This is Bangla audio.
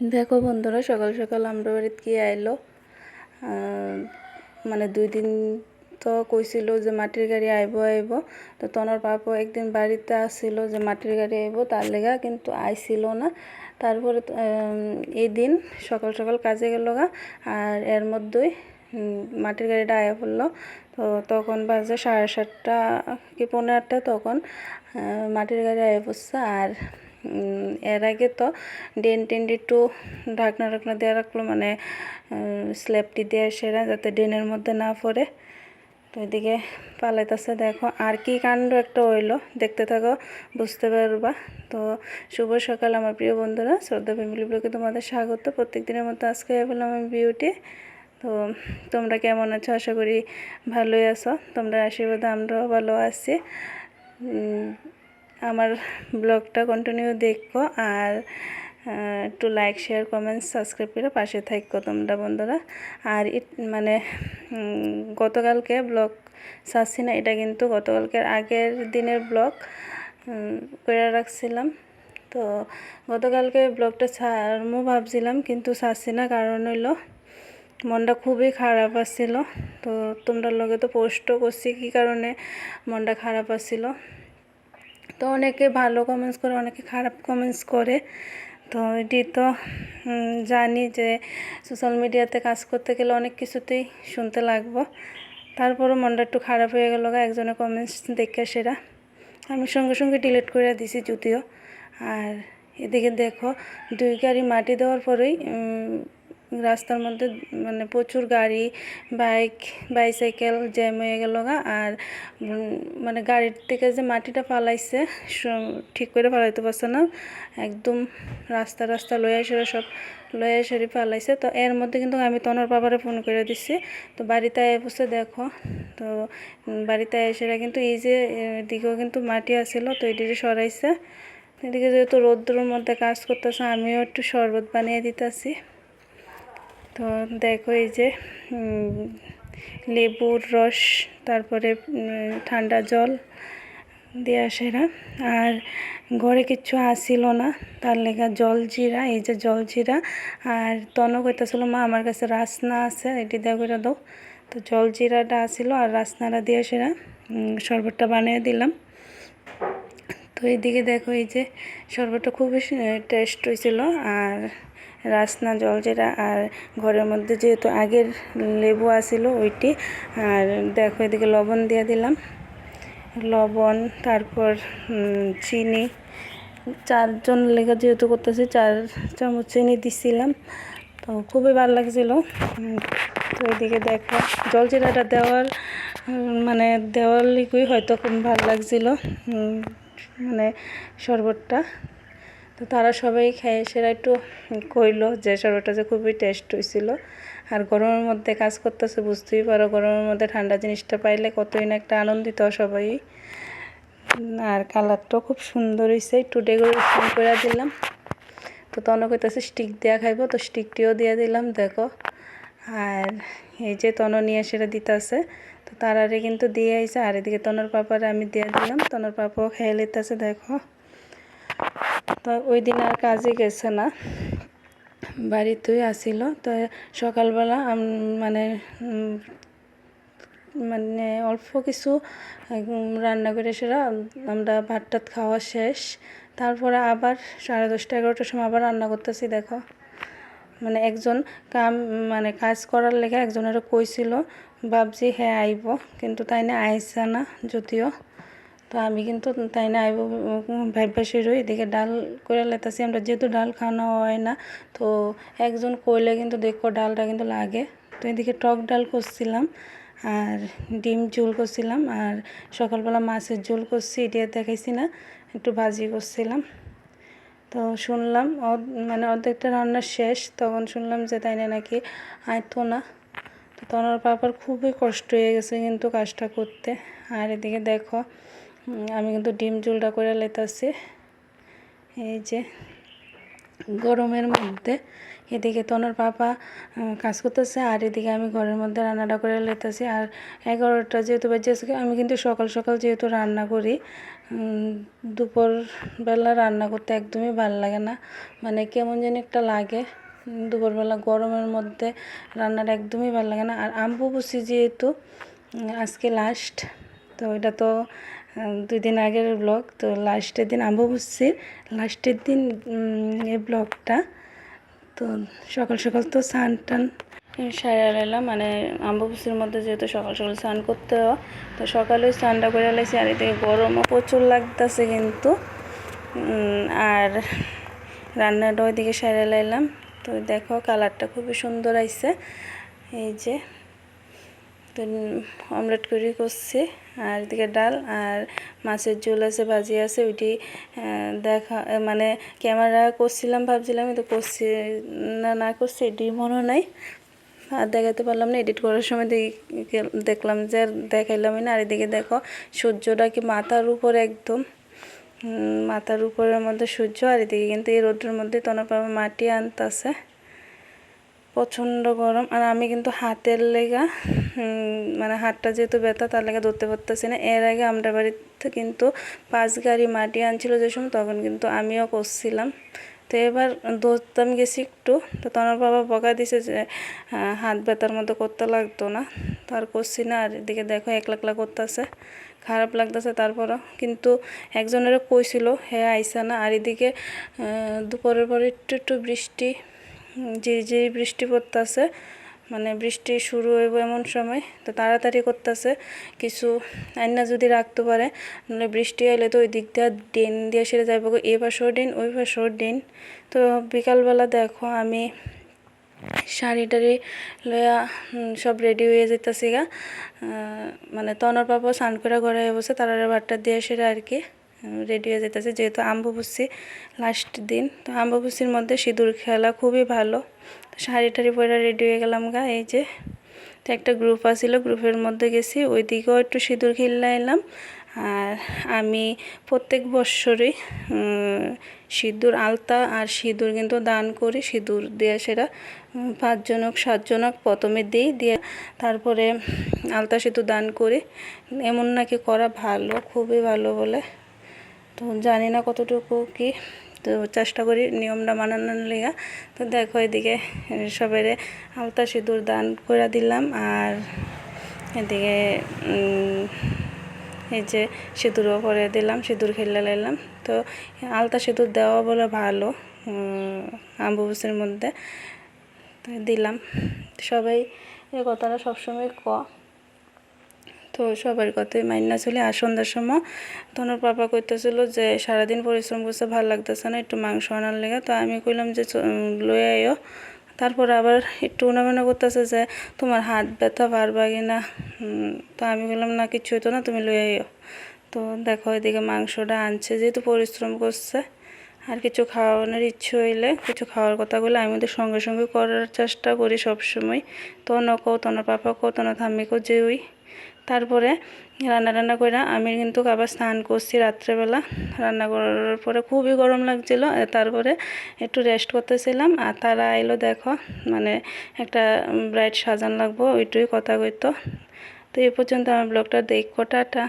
দেখো বন্ধুরা, সকাল সকাল আমরা বাড়িতে কি আইলো। মানে দুই দিন তো কইছিল যে মাটির গাড়ি আইব আইব। তো তনর পাপও একদিন বাড়িতে আসছিল যে মাটির গাড়ি আইব, তার লেগা কিন্তু আইছিল না। তারপরে এই দিন সকাল সকাল কাজে গেল আর এর মধ্যেই মাটির গাড়িটা আয়া পড়ল। তো তখন বাজে সাড়ে সাতটা কি পনেরো আটটা তখন মাটির গাড়ি আয়া পড়ছে। আর এর আগে তো ডেন টেন একটু ঢাকনা ঢাকনা দেওয়া রাখল মানে স্ল্যাবটি দিয়ে সেরা যাতে ড্রেনের মধ্যে না পড়ে। তো এদিকে পালাইতেছে, দেখো আর কি কাণ্ড একটা হইল, দেখতে থাকো, বুঝতে পারবা। তো শুভ সকাল আমার প্রিয় বন্ধুরা, শ্রদ্ধা ফ্যামিলি ব্লগে তোমাদের স্বাগত। প্রত্যেক দিনের মতো আজকে বললাম আমি বিউটি। তো তোমরা কেমন আছো? আশা করি ভালোই আছো। তোমরা আশীর্বাদে আমরাও ভালো আছি। আমার ব্লগটা কন্টিনিউ দেখো আর একটু লাইক শেয়ার কমেন্ট সাবস্ক্রাইব করে পাশে থাকো তোমরা বন্ধুরা। আর মানে গতকালকে ব্লগ ছাড়ছি না, এটা কিন্তু গতকালকের আগের দিনের ব্লগ করে রাখছিলাম। তো গতকালকে ব্লগটা ছাড়মু ভাবছিলাম, কিন্তু ছাড়ছি না, কারণ হইল মনটা খুবই খারাপ আসছিল। তো তোমরা লগে তো পোস্টও করছি, কী কারণে মনটা খারাপ আসছিল? তো অনেকে ভালো কমেন্টস করে, অনেকে খারাপ কমেন্টস করে। তো এটি তো জানি যে সোশ্যাল মিডিয়াতে কাজ করতে গেলে অনেক কিছুতেই শুনতে লাগবো। তারপরও মনটা একটু খারাপ হয়ে গেল একজনের কমেন্টস দেখে সেটা আমি সঙ্গে সঙ্গে ডিলিট করে দিছি যদিও। আর এদিকে দেখো, দুই গাড়ি মাটি দেওয়ার পরেই রাস্তার মধ্যে মানে প্রচুর গাড়ি, বাইক, বাইসাইকেল জ্যাম হয়ে গেল আর মানে গাড়ির থেকে যে মাটিটা ফালাইছে ঠিক করে ফালাইতে পারছে না। একদম রাস্তা রাস্তা লয়ে এসে সব লয়ে এসে ফালাইছে। তো এর মধ্যে কিন্তু আমি তনর বাবারে ফোন করে দিছি। তো বাড়িতে বসে দেখো। তো বাড়িতে এসে কিন্তু এই যে এদিকেও কিন্তু মাটি আসছিল তো এটিকে সরাইছে। এদিকে যেহেতু রৌদ্রের মধ্যে কাজ করতেছে, আমিও একটু শরবত বানিয়ে দিতেছি। তো দেখো এই যে লেবুর রস, তারপরে ঠান্ডা জল দিয়ে সেরা। আর ঘরে কিচ্ছু আসিল না, তার লেগা জল জিরা, এই যে জল জিরা। আর তনও কইতেছিল, মা, আমার কাছে রাসনা আছে, এটি করে দাও। তো জল জিরাটা আসিল আর রাসনাটা দিয়ে সেরা শরবতটা বানিয়ে দিলাম। তো এইদিকে দেখো এই যে, শরবতটা খুবই টেস্ট হয়েছিল আর রাসনা জলজিরা আর ঘরের মধ্যে যেহেতু আগের লেবু আসিল ওইটি, আর দেখো এদিকে লবণ দিয়ে দিলাম। লবণ, তারপর চিনি। চারজন লেগে যেহেতু করতেছি, চার চামচ চিনি দিছিলাম, তো খুবই ভালো লাগছিল। তো এদিকে দেখো, জলজিরাটা দেওয়ার মানে দেওয়ার লিগুই হয়তো খুব ভালো লাগছিল মানে শরবতটা। তো তারা সবাই খেয়ে। সেরা একটু কইলো যে, শরবতটা যে খুবই টেস্ট হয়েছিল আর গরমের মধ্যে কাজ করতেছে, বুঝতেই পারো, গরমের মধ্যে ঠান্ডা জিনিসটা পাইলে কতই না একটা আনন্দিত সবাই। আর কালারটাও খুব সুন্দর হয়েছে একটু ডেকোরেশন করে দিলাম। তো তনু কইতেছে, স্টিক দেওয়া খাইবো তো স্টিকটিও দিয়ে দিলাম, দেখো। আর এই যে তন নিয়ে সেটা দিতেছে, তো তারারে কিন্তু দিয়ে আইছে। আর এদিকে তনর পাপারে আমি দিয়ে দিলাম। তনর পাপাও খেয়ে লিতেছে দেখো। তো ওই দিন আর কাজে গেছে না। বাড়িতেই আসিল। তো সকালবেলা মানে মানে অল্প কিছু রান্না করে সেরা, আমরা ভাত টাত খাওয়া শেষ। তারপরে আবার সাড়ে দশটা এগারোটার সময় আবার রান্না করতেছি, দেখো। মানে একজন কাম মানে কাজ করার লেগে একজনের কইছিল, ভাবছি হ্যাঁ আইব। কিন্তু তাই না, আইসা না, যদিও। তো আমি কিন্তু তাই না, আইব, ভাইবা সেরো এদিকে ডাল করে লেতাছি আমরা যেহেতু ডাল খাওয়ানো হয় না, তো একজন কইলে কিন্তু দেখো ডালটা কিন্তু লাগে। তো এদিকে টক ডাল করছিলাম, আর ডিম ঝোল করছিলাম, আর সকালবেলা মাছের ঝোল করছি, এটা দেখাইছি না, একটু ভাজি করছিলাম। তো শুনলাম মানে অর্ধেকটা রান্না শেষ, তখন শুনলাম যে তাই না নাকি আইতো না। তো তনার পাপার খুবই কষ্ট হয়ে গেছে কিন্তু কাজটা করতে। আর এদিকে দেখো আমি কিন্তু ডিম ঝোলটা করে লেতাছি এই যে গরমের মধ্যে এদিকে তনর পাপা কাজ করতেছে, আর এদিকে আমি ঘরের মধ্যে রান্নাটা করে লেতেছি আর এগারোটা যেহেতু বাজে আমি কিন্তু সকাল সকাল যেহেতু রান্না করি দুপুরবেলা রান্না করতে একদমই ভালো লাগে না। মানে কেমন যেন একটা লাগে দুপুরবেলা গরমের মধ্যে রান্নাটা একদমই ভালো লাগে না। আর আম্বু বুসি যেহেতু আজকে লাস্ট তো এটা তো দুই দিন আগের ব্লগ তো লাস্টের দিন আম্বু বুসির লাস্টের দিন এই ব্লগটা তো সকাল সকাল তো স্নান টান সারা এলাম মানে আম্বুবুসির মধ্যে যেহেতু সকাল সকাল স্নান করতে হয়, তো সকালে স্নানটা করে এলাইছি, আর এদিকে গরমও প্রচুর লাগতেছে কিন্তু। আর রান্নাটা ওইদিকে সারা লাইলাম তো দেখো কালারটা খুবই সুন্দর আইছে, এই যে। তো অমলেট করে করছি। আর এদিকে ডাল আর মাছের ঝোল আছে, ভাজি আছে, ওইটি দেখা মানে ক্যামেরা করছিলাম, ভাবছিলাম কিন্তু করছি না না করছি এটি মনে নাই। আর দেখাতে পারলাম না, এডিট করার সময় দেখি- দেখলাম যে দেখাইলামই না। আর এদিকে দেখো, সূর্যটা কি মাথার উপর একদম। মাথার উপরের মধ্যে সূর্য, আর এদিকে কিন্তু এই রোদের মধ্যে তনর পাবে মাটি আনতাছে। প্রচণ্ড গরম। আর আমি কিন্তু হাতের লেগা মানে হাতটা যেহেতু ব্যথা, তার লেগে ধরতে পারতেছি না। এর আগে আমরা বাড়িতে কিন্তু পাঁচ গাড়ি মাটি আনছিল যে সময়, তখন কিন্তু আমিও করছিলাম। তো এবার ধরতাম গেছি একটু। তো তোমার বাবা বকা দিছে যে হাত ব্যথার মতো করতে লাগতো না। তো আর করছি না। আর এদিকে দেখো একলা একলা করতেছে। খারাপ লাগতেছে তারপরও। কিন্তু একজনেরও কইছিল হ্যাঁ আইসা না। আর এদিকে দুপুরের পরে একটু একটু বৃষ্টি যে যে বৃষ্টি পড়তেছে মানে বৃষ্টি শুরু হইব এমন সময়, তো তাড়াতাড়ি করতেছে, কিছু আইনা যদি রাখতে পারে, নাহলে বৃষ্টি এলে তো ওই দিক দিয়ে ড্রেন দিয়ে সেরে যাইব এই পাশেও ড্রেন, ওই পাশেও ড্রেন। তো বিকালবেলা দেখো আমি শাড়ি টাড়ি লয়া সব রেডি হয়ে যেতেছি গা। মানে তনর পাপা স্নান করে ঘরে বসে তারা বাট্টা দিয়ে সেরে আর কি। রেডি হয়ে যেতেছে যেহেতু আম্বুবুসি লাস্ট দিন। তো আম্বুবুসির মধ্যে সিঁদুর খেলা খুবই ভালো। তো শাড়ি টাড়ি পরে রেডি হয়ে গেলাম গা, এই যে। তো একটা গ্রুপ আসছিল গ্রুপের মধ্যে গেছি ওই দিকেও একটু সিঁদুর খেললা এলাম। আর আমি প্রত্যেক বৎসরই সিঁদুর আলতা আর সিঁদুর কিন্তু দান করি, সিঁদুর দিয়ে সেটা পাঁচজনক, সাতজনক প্রথমে দিই, দিয়ে তারপরে আলতা সিঁদুর দান করি। এমন নাকি করা ভালো, খুবই ভালো বলে। তো জানি না কতটুকু কি, তো চেষ্টা করি নিয়মটা মানানোর লেগা। তো দেখো এদিকে সবাই আলতা সিঁদুর দান করে দিলাম আর এদিকে এই যে সিঁদুরও করে দিলাম, সিঁদুর খেলে লাইলাম তো আলতা সিঁদুর দেওয়া বলে ভালো আম্বুবুসের মধ্যে দিলাম। সবাই এই কথাটা সবসময় ক। তো সবার কথাই মাইনা চলে। আর সন্ধ্যার সময় তনুর পাপা কইতেছিল যে, সারাদিন পরিশ্রম করছে, ভালো লাগতেছে না, একটু মাংস আনার লেগে। তো আমি কইলাম যে লয়ে আইও। তারপর আবার একটু উনামেনা করতেছে যে, তোমার হাত ব্যথা পারবা কি না? তো আমি বললাম না কিছু হতো না, তুমি লয়ে আইও। তো দেখো, এদিকে মাংসটা আনছে, যেহেতু পরিশ্রম করছে, আর কিছু খাওয়ানোর ইচ্ছে হইলে কিছু খাওয়ার কথা বলে আমি ওদের সঙ্গে সঙ্গে করার চেষ্টা করি সবসময়। তন কও তন পাপা কও তন থাম্মি কও যে ওই তারপরে রান্না টান্না করে আমি কিন্তু আবার স্নান করছি রাত্রেবেলা। রান্না করার পরে খুবই গরম লাগছিল তারপরে একটু রেস্ট করতেছিলাম। আর তারা আইলো দেখো মানে একটা ব্রাইট সাজান লাগবো, ওইটুই কথা কইতো। তো এই পর্যন্ত আমার ব্লগটা দেখ টাটা